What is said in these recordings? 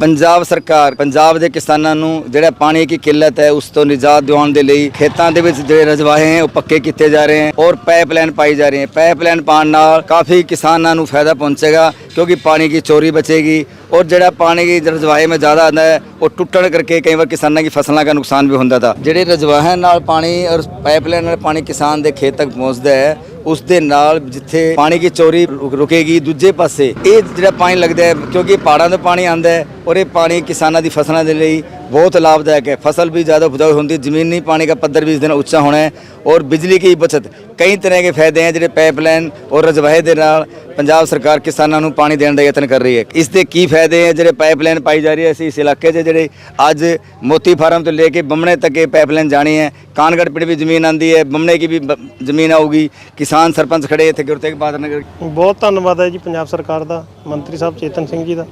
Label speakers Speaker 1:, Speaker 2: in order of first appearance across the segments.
Speaker 1: ਪੰਜਾਬ ਸਰਕਾਰ, ਪੰਜਾਬ ਦੇ ਕਿਸਾਨਾਂ ਨੂੰ ਜਿਹੜਾ ਪਾਣੀ ਦੀ ਕਿੱਲਤ ਹੈ, ਉਸ ਤੋਂ ਨਿਜਾਤ ਦਿਵਾਉਣ ਦੇ ਲਈ ਖੇਤਾਂ ਦੇ ਵਿੱਚ ਜਿਹੜੇ ਰਜਵਾਹੇ ਹਨ ਉਹ ਪੱਕੇ ਕੀਤੇ ਜਾ ਰਹੇ ਹਨ ਔਰ ਪਾਈਪਲਾਈਨ ਪਾਈ ਜਾ ਰਹੀ ਹੈ। ਪਾਈਪਲਾਈਨ ਪਾਣ ਨਾਲ ਕਾਫੀ ਕਿਸਾਨਾਂ ਨੂੰ ਫਾਇਦਾ ਪਹੁੰਚੇਗਾ ਕਿਉਂਕਿ ਪਾਣੀ ਦੀ ਚੋਰੀ ਬਚੇਗੀ ਔਰ ਜਿਹੜਾ ਪਾਣੀ ਦੀ ਰਜਵਾਹੇ ਵਿੱਚ ਜ਼ਿਆਦਾ ਆਉਂਦਾ ਹੈ, ਉਹ ਟੁੱਟਣ ਕਰਕੇ ਕਈ ਵਾਰ ਕਿਸਾਨਾਂ ਦੀ ਫਸਲਾਂ ਦਾ ਨੁਕਸਾਨ ਵੀ ਹੁੰਦਾ ਤਾਂ। ਜਿਹੜੇ ਰਜਵਾਹੇ ਨਾਲ ਪਾਣੀ ਔਰ ਪਾਈਪਲਾਈਨ ਨਾਲ ਪਾਣੀ ਕਿਸਾਨ ਦੇ ਖੇਤ ਤੱਕ ਪਹੁੰਚਦਾ ਹੈ, ਉਸ ਦੇ ਨਾਲ ਜਿੱਥੇ ਪਾਣੀ ਦੀ ਚੋਰੀ ਰੁਕੇਗੀ, ਦੂਜੇ ਪਾਸੇ ਇਹ ਜਿਹੜਾ ਪਾਣੀ ਲੱਗਦਾ ਹੈ, ਕਿਉਂਕਿ ਪਹਾੜਾਂ ਤੋਂ ਪਾਣੀ ਆਉਂਦਾ ਹੈ ਔਰ ਇਹ ਪਾਣੀ ਕਿਸਾਨਾਂ ਦੀ ਫਸਲਾਂ ਦੇ ਲਈ ਬਹੁਤ ਲਾਭਦਾਇਕ ਹੈ। ਫਸਲ ਵੀ ਜ਼ਿਆਦਾ उपजाऊ ਹੁੰਦੀ ਜ਼ਮੀਨੀ ਪਾਣੀ ਦਾ ਪੱਧਰ ਵੀ ਇਸ ਦਿਨ ਉੱਚਾ ਹੋਣਾ ਹੈ ਔਰ ਬਿਜਲੀ की बचत ਕਈ ਤਰ੍ਹਾਂ ਦੇ ਫਾਇਦੇ ਹੈ ਜਿਹੜੇ ਪਾਈਪਲਾਈਨ ਔਰ ਰਜਵਾਹੇ ਦੇ ਨਾਲ ਪੰਜਾਬ ਸਰਕਾਰ ਕਿਸਾਨਾਂ ਨੂੰ ਪਾਣੀ ਦੇਣ ਦਾ ਯਤਨ ਕਰ ਰਹੀ ਹੈ। ਇਸ ਦੇ ਕੀ ਫਾਇਦੇ ਹੈ ਜਿਹੜੇ ਪਾਈਪਲਾਈਨ ਪਾਈ ਜਾ ਰਹੀ ਹੈ? ਅਸੀਂ ਇਸ ਇਲਾਕੇ 'ਚ ਜਿਹੜੇ ਅੱਜ ਮੋਤੀ ਫਾਰਮ ਤੋਂ ਲੈ ਕੇ ਬੰਮਣੇ ਤੱਕ ਇਹ ਪਾਈਪਲਾਈਨ ਜਾਣੀ ਹੈ। ਕਾਨਗੜ ਪਿੰਡ ਵੀ ਜ਼ਮੀਨ ਆਂਦੀ ਹੈ। ਬੰਮਣੇ ਕੀ ਵੀ ਜ਼ਮੀਨ ਆਊਗੀ। ਕਿਸਾਨ ਸਰਪੰਚ ਖੜੇ ਇੱਥੇ ਗੁਰਤੇਗ ਬਾਦਨਗਰ
Speaker 2: ਬਹੁਤ ਧੰਨਵਾਦ ਹੈ ਜੀ ਪੰਜਾਬ ਸਰਕਾਰ ਦਾ, ਮੰਤਰੀ ਸਾਹਿਬ ਚੇਤਨ ਸਿੰਘ ਜੀ ਦਾ।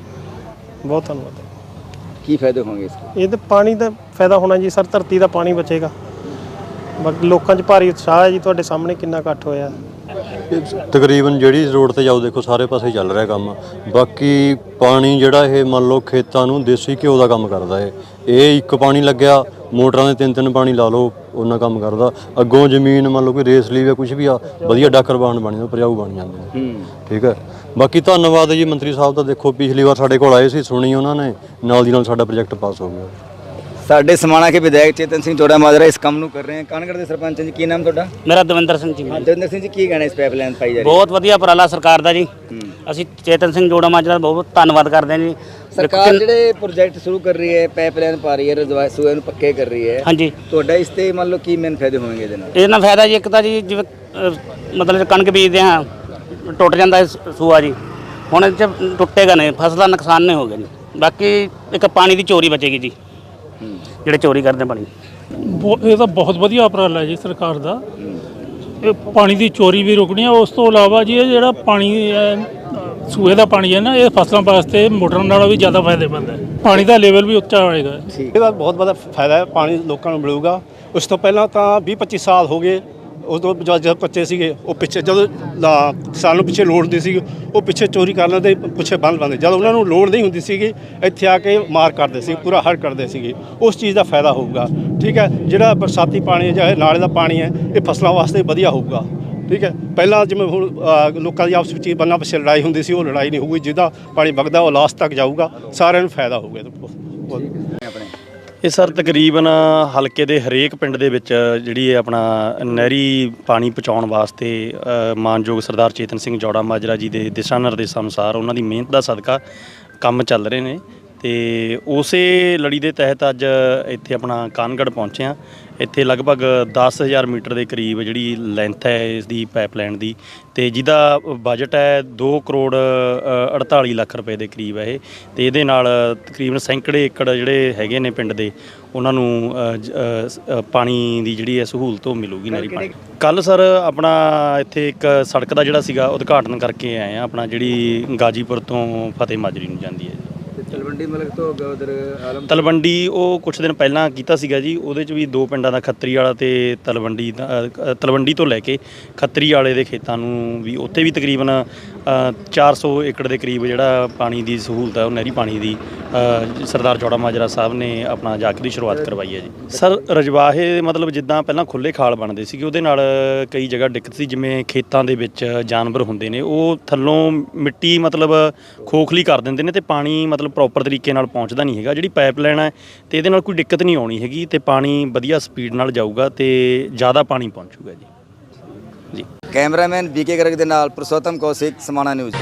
Speaker 2: ਬਹੁਤ ਧੰਨਵਾਦ। ਹੈ
Speaker 1: ਕੀ ਫਾਇਦੇ ਹੋਣਗੇ ਇਸਕੇ
Speaker 2: ਇਹ ਤੇ ਪਾਣੀ ਦਾ ਫਾਇਦਾ ਹੋਣਾ ਜੀ ਸਰ ਧਰਤੀ ਦਾ ਪਾਣੀ ਬਚੇਗਾ। ਬਾਕੀ ਲੋਕਾਂ 'ਚ ਭਾਰੀ ਉਤਸ਼ਾਹ ਹੈ ਜੀ ਤੁਹਾਡੇ ਸਾਹਮਣੇ ਕਿੰਨਾ ਇਕੱਠ ਹੋਇਆ।
Speaker 3: ਤਕਰੀਬਨ ਜਿਹੜੀ ਰੋਡ ਤੇ ਜਾਓ ਦੇਖੋ ਸਾਰੇ ਪਾਸੇ ਚੱਲ ਰਿਹਾ ਕੰਮ। ਬਾਕੀ ਪਾਣੀ ਜਿਹੜਾ ਇਹ ਮੰਨ ਲਓ ਖੇਤਾਂ ਨੂੰ ਦੇਸੀ ਘਿਓ ਦਾ ਕੰਮ ਕਰਦਾ ਇਹ ਇਹ ਇੱਕ ਪਾਣੀ ਲੱਗਿਆ ਮੋਟਰਾਂ ਦੇ ਤਿੰਨ ਤਿੰਨ ਪਾਣੀ ਲਾ ਲਓ ਉਹਨਾਂ ਕੰਮ ਕਰਦਾ। ਅੱਗੋਂ ਜ਼ਮੀਨ ਮੰਨ ਲਓ ਕੋਈ ਰੇਸ ਲਈ ਜਾਂ ਕੁਝ ਵੀ ਆ ਵਧੀਆ ਡਾਕਰ ਬਾਣ ਬਣ ਜਾਂਦਾ ਉਪਜਾਊ ਬਣ ਜਾਂਦੇ। ਨੇ ਠੀਕ ਹੈ ਬਾਕੀ ਧੰਨਵਾਦ ਜੀ ਮੰਤਰੀ ਸਾਹਿਬ ਦਾ ਦੇਖੋ ਪਿਛਲੀ ਵਾਰ ਸਾਡੇ ਕੋਲ ਆਏ ਸੀ ਸੁਣੀ ਉਹਨਾਂ ਨੇ ਨਾਲ ਦੀ ਨਾਲ ਸਾਡਾ ਪ੍ਰੋਜੈਕਟ ਪਾਸ ਹੋ ਗਿਆ।
Speaker 1: ਸਾਡੇ ਸਮਾਣਾ ਕੇ ਵਿਧਾਇਕ ਚੇਤਨ ਸਿੰਘ ਜੋੜਾ ਮਾਜਰਾ ਇਸ ਕੰਮ ਨੂੰ ਕਰ ਰਹੇ ਹਨ। ਕਾਨਗੜ ਦੇ ਸਰਪੰਚ ਜੀ ਕੀ ਨਾਮ ਤੁਹਾਡਾ?
Speaker 4: ਮੇਰਾ ਦਵਿੰਦਰ ਸਿੰਘ ਜੀ।
Speaker 1: ਹਾਂ ਜਗਿੰਦਰ ਸਿੰਘ ਜੀ ਕੀ ਕਹਿਣਾ ਇਸ ਪਾਈਪਲਾਈਨ ਪਾਈ ਜਾ ਰਹੀ
Speaker 4: ਬਹੁਤ ਵਧੀਆ ਉਪਰਾਲਾ ਸਰਕਾਰ ਦਾ ਜੀ। ਅਸੀਂ ਚੇਤਨ ਸਿੰਘ ਜੋੜਾ ਮਾਜਰਾ ਦਾ ਬਹੁਤ ਧੰਨਵਾਦ ਕਰਦੇ ਹਾਂ ਜੀ।
Speaker 1: ਸਰਕਾਰ ਜਿਹੜੇ ਪ੍ਰੋਜੈਕਟ ਸ਼ੁਰੂ ਕਰ ਰਹੀ ਹੈ ਪਾਈਪਲਾਈਨ ਪਾ ਰਹੀ ਹੈ ਰਜਵਾ ਸੂਏ ਨੂੰ ਪੱਕੇ ਕਰ ਰਹੀ ਹੈ।
Speaker 4: ਹਾਂਜੀ।
Speaker 1: ਤੁਹਾਡਾ ਇਸ ਤੇ ਮੰਨ ਲਓ ਕੀ ਮੈਨ ਫਾਇਦੇ ਹੋਣਗੇ ਇਹਦੇ ਨਾਲ?
Speaker 4: ਇਹਦੇ ਨਾਲ ਫਾਇਦਾ ਜੀ ਇੱਕ ਤਾਂ ਜੀ ਜਿਵੇਂ ਮਤਲਬ ਕਣਕ ਬੀਜਦੇ ਹਾਂ ਟੁੱਟ ਜਾਂਦਾ ਸੂਆ ਜੀ। ਹੁਣ ਇਹ 'ਚ ਟੁੱਟੇਗਾ ਨਹੀਂ ਫਸਲ ਦਾ ਨੁਕਸਾਨ ਨਹੀਂ ਹੋਗਾ ਜੀ। ਬਾਕੀ ਇੱਕ ਪਾਣੀ ਦੀ ਚੋਰੀ ਬਚੇਗੀ ਜੀ। ਜਿਹੜੇ ਚੋਰੀ ਕਰਦੇ ਪਾਣੀ
Speaker 5: ਬਹੁ- ਇਹ ਤਾਂ ਬਹੁਤ ਵਧੀਆ ਉਪਰਾਲਾ ਹੈ ਜੀ ਸਰਕਾਰ ਦਾ। ਇਹ ਪਾਣੀ ਦੀ ਚੋਰੀ ਵੀ ਰੁਕਣੀ ਹੈ ਉਸ ਤੋਂ ਇਲਾਵਾ ਜੀ ਇਹ ਜਿਹੜਾ ਪਾਣੀ ਹੈ ਸੂਏ ਦਾ ਪਾਣੀ ਹੈ ਨਾ ਇਹ ਫਸਲਾਂ ਵਾਸਤੇ ਮੋਟਰਾਂ ਨਾਲੋਂ ਵੀ ਜ਼ਿਆਦਾ ਫਾਇਦੇਮੰਦ ਹੈ। ਪਾਣੀ ਦਾ ਲੈਵਲ ਵੀ ਉੱਚਾ ਹੋਏਗਾ।
Speaker 6: ਇਹਦਾ ਬਹੁਤ ਵੱਡਾ ਫਾਇਦਾ ਹੈ ਪਾਣੀ ਲੋਕਾਂ ਨੂੰ ਮਿਲੂਗਾ। ਉਸ ਤੋਂ ਪਹਿਲਾਂ ਤਾਂ 20 25 ਸਾਲ ਹੋ ਗਏ ਉਦੋਂ ਜਦ ਜਦ ਬੱਚੇ ਸੀਗੇ, ਉਹ ਪਿੱਛੇ ਜਦੋਂ ਲਾ- ਕਿਸਾਨ ਨੂੰ ਪਿੱਛੇ ਲੋੜ ਹੁੰਦੀ ਸੀ, ਉਹ ਪਿੱਛੇ ਚੋਰੀ ਕਰ ਲੈਂਦੇ ਪਿੱਛੇ ਬੰਦ ਲੈਂਦੇ ਜਦੋਂ ਉਹਨਾਂ ਨੂੰ ਲੋੜ ਨਹੀਂ ਹੁੰਦੀ ਸੀਗੀ, ਇੱਥੇ ਆ ਕੇ ਮਾਰ ਕਰਦੇ ਸੀ, ਪੂਰਾ ਹੜ ਕਰਦੇ ਸੀਗੇ। ਉਸ ਚੀਜ਼ ਦਾ ਫਾਇਦਾ ਹੋਊਗਾ, ਠੀਕ ਹੈ? ਜਿਹੜਾ ਬਰਸਾਤੀ ਪਾਣੀ ਹੈ ਜਾਂ ਨਾਲੇ ਦਾ ਪਾਣੀ ਹੈ, ਇਹ ਫਸਲਾਂ ਵਾਸਤੇ ਵਧੀਆ ਹੋਊਗਾ, ਠੀਕ ਹੈ? ਪਹਿਲਾਂ ਜਿਵੇਂ ਹੁਣ ਲੋਕਾਂ ਦੀ ਆਪਸ ਵਿੱਚ ਬੰਨਾ ਪਿੱਛੇ ਲੜਾਈ ਹੁੰਦੀ ਸੀ, ਉਹ ਲੜਾਈ ਨਹੀਂ ਹੋਊਗੀ, ਜਿਹਦਾ ਪਾਣੀ ਵਗਦਾ ਉਹ ਲਾਸਟ ਤੱਕ ਜਾਊਗਾ, ਸਾਰਿਆਂ ਨੂੰ ਫਾਇਦਾ ਹੋਊਗਾ ਇਹਦੇ
Speaker 7: ਇਹ ਸਰ ਤਕਰੀਬਨ ਹਲਕੇ ਦੇ ਹਰੇਕ ਪਿੰਡ ਦੇ ਵਿੱਚ ਜਿਹੜੀ ਇਹ ਆਪਣਾ ਨਹਿਰੀ ਪਾਣੀ ਪਹੁੰਚਾਉਣ ਵਾਸਤੇ ਮਾਨਯੋਗ ਸਰਦਾਰ ਚੇਤਨ ਸਿੰਘ ਜੋੜਾ ਮਾਜਰਾ ਜੀ ਦੇ ਦਿਸ਼ਾ ਨਿਰਦੇਸ਼ਾਂ ਅਨੁਸਾਰ ਉਹਨਾਂ ਦੀ ਮਿਹਨਤ ਦਾ ਸਦਕਾ ਕੰਮ ਚੱਲ ਰਹੇ ਨੇ। ਤੇ ਉਸੇ ਲੜੀ ਦੇ ਤਹਿਤ ਅੱਜ ਇੱਥੇ ਆਪਣਾ ਕਾਨਗੜ ਪਹੁੰਚੇ ਆ ਇੱਥੇ ਲਗਭਗ 10000 ਮੀਟਰ ਦੇ ਕਰੀਬ ਜਿਹੜੀ ਲੈਂਥ ਹੈ ਇਸ ਦੀ ਪਾਈਪਲਾਈਨ ਦੀ ਤੇ ਜਿਹਦਾ ਬਜਟ ਹੈ 2 ਕਰੋੜ ਅ, 48 ਲੱਖ ਰੁਪਏ ਦੇ ਕਰੀਬ ਹੈ ਇਹ। ਤੇ ਇਹਦੇ ਨਾਲ ਤਕਰੀਬਨ ਸੈਂਕੜੇ ਏਕੜ ਜਿਹੜੇ ਹੈਗੇ ਨੇ ਪਿੰਡ ਦੇ ਉਹਨਾਂ ਨੂੰ ਪਾਣੀ ਦੀ ਜਿਹੜੀ ਹੈ ਸਹੂਲਤ ਉਹ ਮਿਲੂਗੀ ਨਹਿਰੀ ਪਾਣੀ। ਕੱਲ ਸਰ ਆਪਣਾ ਇੱਥੇ ਇੱਕ ਸੜਕ ਦਾ ਜਿਹੜਾ ਸੀਗਾ ਉਦਘਾਟਨ ਕਰਕੇ ਆਏ ਆ ਆਪਣਾ ਜਿਹੜੀ ਗਾਜੀਪੁਰ ਤੋਂ ਫਤਿਹ ਮਾਜਰੀ ਨੂੰ ਜਾਂਦੀ ਹੈ
Speaker 1: ਤਲਵੰਡੀ ਮਲਕ ਤੋਂ ਉਧਰ ਆਲਮ
Speaker 7: ਤਲਵੰਡੀ ਉਹ ਕੁਝ ਦਿਨ ਪਹਿਲਾਂ ਕੀਤਾ ਸੀਗਾ ਜੀ ਉਹਦੇ ਚ ਵੀ ਦੋ ਪਿੰਡਾਂ ਦਾ ਖੱਤਰੀ ਵਾਲਾ ਤੇ ਤਲਵੰਡੀ ਦਾ ਅ, ਤਲਵੰਡੀ ਤੋਂ ਲੈ ਕੇ ਖੱਤਰੀ ਵਾਲੇ ਦੇ ਖੇਤਾਂ ਨੂੰ ਵੀ ਉੱਥੇ ਵੀ ਤਕਰੀਬਨ ਅ, 400 ਏਕੜ ਦੇ ਕਰੀਬ ਜਿਹੜਾ ਪਾਣੀ ਦੀ ਸਹੂਲਤ ਹੈ ਉਹ ਨਹਿਰੀ ਪਾਣੀ ਦੀ ਅ, ਸਰਦਾਰ ਚੌੜਾ ਮਾਜਰਾ ਸਾਹਿਬ ਨੇ ਆਪਣਾ ਜਾ ਕੇ ਦੀ ਸ਼ੁਰੂਆਤ ਕਰਵਾਈ ਹੈ ਜੀ। ਸਰ ਰਜਵਾਹੇ ਮਤਲਬ ਜਿੱਦਾਂ ਪਹਿਲਾਂ ਖੁੱਲੇ ਖਾਲ ਬਣਦੇ ਸੀਗੇ ਉਹਦੇ ਨਾਲ ਕਈ ਜਗ੍ਹਾ ਦਿੱਕਤ ਸੀ ਜਿਵੇਂ ਖੇਤਾਂ ਦੇ ਵਿੱਚ ਜਾਨਵਰ ਹੁੰਦੇ ਨੇ ਉਹ ਥੱਲੋਂ ਮਿੱਟੀ ਮਤਲਬ ਖੋਖਲੀ ਕਰ ਦਿੰਦੇ ਨੇ ਤੇ ਪਾਣੀ ਮਤਲਬ ਪ੍ਰੋਪਰ ਤਰੀਕੇ ਨਾਲ ਪਹੁੰਚਦਾ ਨਹੀਂ ਹੈਗਾ। ਜਿਹੜੀ ਪਾਈਪਲਾਈਨ ਹੈ ਤੇ ਇਹਦੇ ਨਾਲ ਕੋਈ ਦਿੱਕਤ ਨਹੀਂ ਆਉਣੀ ਹੈਗੀ ਤੇ ਪਾਣੀ ਵਧੀਆ ਸਪੀਡ ਨਾਲ ਜਾਊਗਾ ਤੇ ਜ਼ਿਆਦਾ ਪਾਣੀ ਪਹੁੰਚੂਗਾ ਜੀ। ਜੀ।
Speaker 1: ਕੈਮਰਾਮੈਨ ਬੀਕੇ ਗਰਗ ਦੇ ਨਾਲ ਪ੍ਰਸੋਤਮ ਕੌਸ਼ਿਕ, ਸਮਾਣਾ ਨਿਊਜ਼।